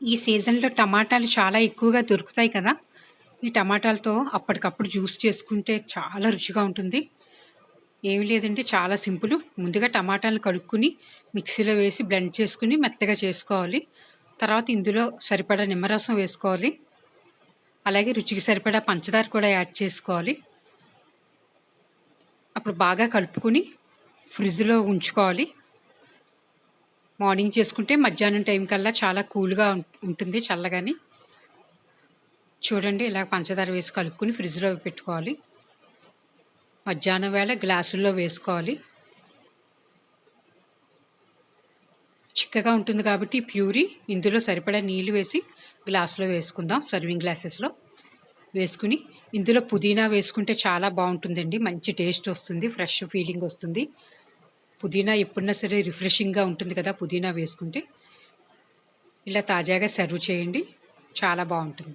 ఈ సీజన్‌లో టమాటాలు చాలా ఎక్కువగా దొరుకుతాయి కదా! ఈ టమాటాలతో అప్పటికప్పుడు జ్యూస్ చేసుకుంటే చాలా రుచిగా ఉంటుంది. ఏమి లేదండి చాలా సింపుల్. ముందుగా టమాటాలు కడుక్కుని మిక్సీలో వేసి బ్లెండ్ చేసుకుని మెత్తగా చేసుకోవాలి. తర్వాత ఇందులో సరిపడా నిమ్మరసం వేసుకోవాలి. అలాగే రుచికి సరిపడా పంచదార కూడా యాడ్ చేసుకోవాలి. అప్పుడు బాగా కలుపుకొని ఫ్రిడ్జ్‌లో ఉంచుకోవాలి. మార్నింగ్ చేసుకుంటే మధ్యాహ్నం టైం కల్లా చాలా కూల్‌గా ఉంటుంది చల్లగాని. చూడండి ఇలా పంచదార వేసి కలుపుకొని ఫ్రిడ్జ్‌లో పెట్టుకోవాలి. మధ్యాహ్నం వేళ గ్లాసుల్లో వేసుకోవాలి. చిక్కగా ఉంటుంది కాబట్టి ప్యూరీ ఇందులో సరిపడా నీళ్ళు వేసి గ్లాసులో వేసుకుందాం సర్వింగ్ గ్లాసెస్‌లో. వేసుకుని ఇందులో పుదీనా వేసుకుంటే చాలా బాగుంటుందండి. మంచి టేస్ట్ వస్తుంది. ఫ్రెష్ ఫీలింగ్ వస్తుంది. పుదీనా ఎప్పుడన్నా సరే రిఫ్రెషింగ్‌గా ఉంటుంది కదా! పుదీనా వేసుకుంటే. ఇలా తాజాగా సర్వ్ చేయండి. చాలా బాగుంటుంది.